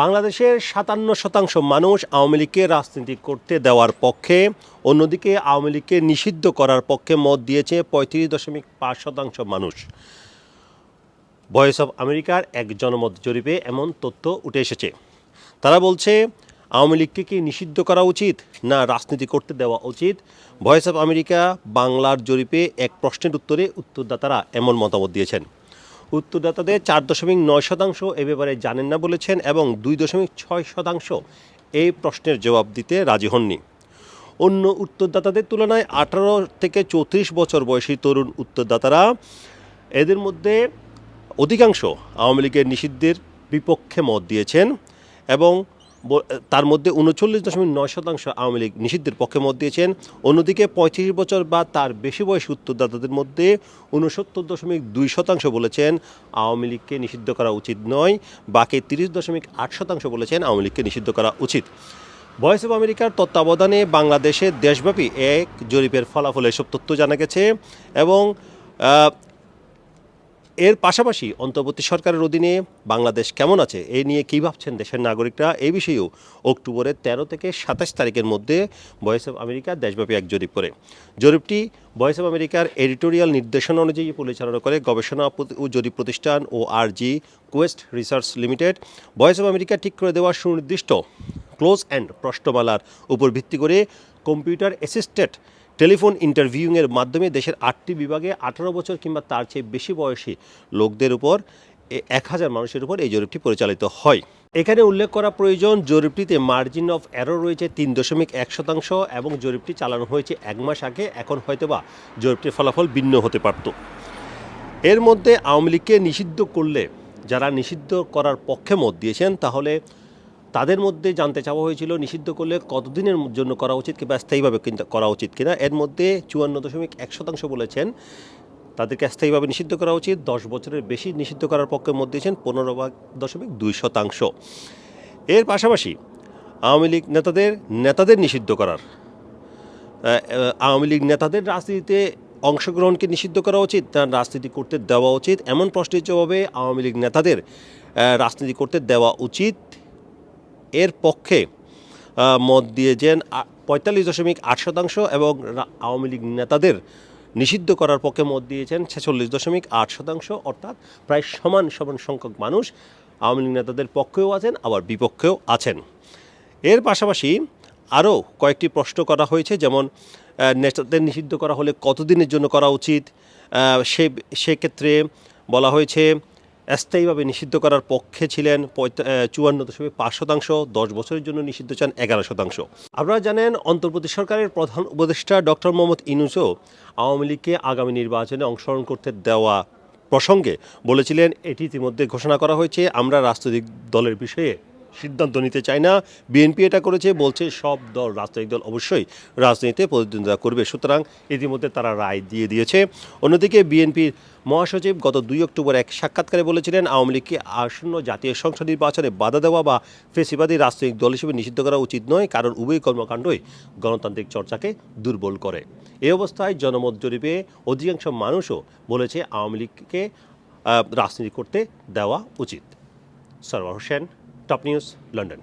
বাংলাদেশের সাতান্ন শতাংশ মানুষ আওয়ামী লীগকে রাজনীতি করতে দেওয়ার পক্ষে, অন্যদিকে আওয়ামী লীগকে নিষিদ্ধ করার পক্ষে মত দিয়েছে পঁয়ত্রিশ দশমিক পাঁচ শতাংশ মানুষ। ভয়েস অফ আমেরিকার এক জনমত জরিপে এমন তথ্য উঠে এসেছে। তারা বলছে, আওয়ামী লীগকে কি নিষিদ্ধ করা উচিত? না, রাজনীতি করতে দেওয়া উচিত। ভয়েস অফ আমেরিকা বাংলার জরিপে এক প্রশ্নের উত্তরে উত্তরদাতারা এমন মতামত দিয়েছেন। উত্তরদাতাদের চার দশমিক নয় শতাংশ এ ব্যাপারে জানেন না বলেছেন এবং দুই দশমিক ছয় শতাংশ এই প্রশ্নের জবাব দিতে রাজি হননি। অন্য উত্তরদাতাদের তুলনায় আঠারো থেকে চৌত্রিশ বছর বয়সী তরুণ উত্তরদাতারা এদের মধ্যে অধিকাংশ আওয়ামী লীগের নিষিদ্ধের বিপক্ষে মত দিয়েছেন এবং তার মধ্যে উনচল্লিশ দশমিক নয় শতাংশ আওয়ামী লীগ নিষিদ্ধের পক্ষে মত দিয়েছেন। অন্যদিকে পঁয়ত্রিশ বছর বা তার বেশি বয়সী উত্তরদাতাদের মধ্যে উনসত্তর দশমিক দুই শতাংশ বলেছেন আওয়ামী লীগকে নিষিদ্ধ করা উচিত নয়। বাকি তিরিশ দশমিক আট শতাংশ বলেছেন আওয়ামী লীগকে নিষিদ্ধ করা উচিত। ভয়েস অফ আমেরিকার তত্ত্বাবধানে বাংলাদেশে দেশব্যাপী এক জরিপের ফলাফলে এসব তথ্য জানা গেছে এবং এর পাশাপাশি অন্তর্বর্তী সরকারের অধীনে বাংলাদেশ কেমন আছে এ নিয়ে কী ভাবছেন দেশের নাগরিকরা? এই বিষয়েও অক্টোবরের তেরো থেকে সাতাশ তারিখের মধ্যে ভয়েস অফ আমেরিকা দেশব্যাপী এক জরিপ করে। জরিপটি ভয়েস অফ আমেরিকার এডিটোরিয়াল নির্দেশনা অনুযায়ী পরিচালনা করে গবেষণা ও জরিপ প্রতিষ্ঠান O R G quest research limited. Voice of America ঠিক করে দেওয়া সুনির্দিষ্ট ক্লোজ অ্যান্ড প্রশ্নমালার উপর ভিত্তি করে কম্পিউটার অ্যাসিস্টেড টেলিফোন ইন্টারভিউয়ের মাধ্যমে দেশের আটটি বিভাগে আঠারো বছর কিংবা তার চেয়ে বেশি বয়সী লোকদের উপর এক হাজার মানুষের উপর এই জরিপটি পরিচালিত হয়। এখানে উল্লেখ করা প্রয়োজন, জরিপটিতে মার্জিন অফ এরো রয়েছে তিন দশমিক এক শতাংশ এবং জরিপটি চালানো হয়েছে এক মাস আগে, এখন হয়তোবা জরিপটির ফলাফল ভিন্ন হতে পারত। এর মধ্যে আওয়ামী লীগকে নিষিদ্ধ করলে, যারা নিষিদ্ধ করার পক্ষে মত দিয়েছেন, তাহলে তাদের মধ্যে জানতে চাওয়া হয়েছিল, নিষিদ্ধ করলে কতদিনের জন্য করা উচিত কিংবা স্থায়ীভাবে করা উচিত কিনা। এর মধ্যে চুয়ান্ন দশমিক এক শতাংশ বলেছেন, তাদেরকে স্থায়ীভাবে নিষিদ্ধ করা উচিত, দশ বছরের বেশি নিষিদ্ধ করার পক্ষে মত দিয়েছেন পনেরো দশমিক দুই শতাংশ। এর পাশাপাশি আওয়ামী লীগ নেতাদের নেতাদের নিষিদ্ধ করার আওয়ামী লীগ নেতাদের রাজনীতিতে অংশগ্রহণকে নিষিদ্ধ করা উচিত না রাজনীতি করতে দেওয়া উচিত। এমন প্রশ্নের জবাবে আওয়ামী লীগ নেতাদের রাজনীতি করতে দেওয়া উচিত। এর পক্ষে মত দিয়েছেন পঁয়তাল্লিশ দশমিক আট শতাংশ এবং আওয়ামী লীগ নেতাদের নিষিদ্ধ করার পক্ষে মত দিয়েছেন ছেচল্লিশ দশমিক আট শতাংশ, অর্থাৎ প্রায় সমান সমান সংখ্যক মানুষ আওয়ামী লীগ নেতাদের পক্ষেও আছেন, আবার বিপক্ষেও আছেন। এর পাশাপাশি আরও কয়েকটি প্রশ্ন করা হয়েছে, যেমন নেতাদের নিষিদ্ধ করা হলে কতদিনের জন্য করা উচিত? সে, সেক্ষেত্রে বলা হয়েছে স্থায়ীভাবে নিষিদ্ধ করার পক্ষে ছিলেন চুয়ান্ন দশমিক পাঁচ শতাংশ, দশ বছরের জন্য নিষিদ্ধ চান এগারো শতাংশ। আপনারা জানেন, অন্তর্বর্তী সরকারের প্রধান উপদেষ্টা ডক্টর মোহাম্মদ ইনুসও আওয়ামী লীগকে আগামী নির্বাচনে অংশগ্রহণ করতে দেওয়া প্রসঙ্গে বলেছিলেন, এটি ইতিমধ্যে ঘোষণা করা হয়েছে, আমরা রাজনৈতিক দলের বিষয়ে সিদ্ধান্ত নিতে চায় না। বিএনপি এটা করেছে, বলছে সব দল, রাজনৈতিক দল অবশ্যই রাজনীতিতে প্রতিদ্বন্দ্বিতা করবে। সুতরাং ইতিমধ্যে তারা রায় দিয়ে দিয়েছে। অন্যদিকে বিএনপির মহাসচিব গত দুই অক্টোবর এক সাক্ষাৎকারে বলেছিলেন, আওয়ামী লীগকে আসন্ন জাতীয় সংসদ নির্বাচনে বাধা দেওয়া বা ফেসিবাদী রাজনৈতিক দল হিসেবে নিষিদ্ধ করা উচিত নয়, কারণ উভয় কর্মকাণ্ডই গণতান্ত্রিক চর্চাকে দুর্বল করে। এই অবস্থায় জনমত জরিপে অধিকাংশ মানুষও বলেছে আওয়ামী লীগকে রাজনীতি করতে দেওয়া উচিত। Sarwar Hossain top news London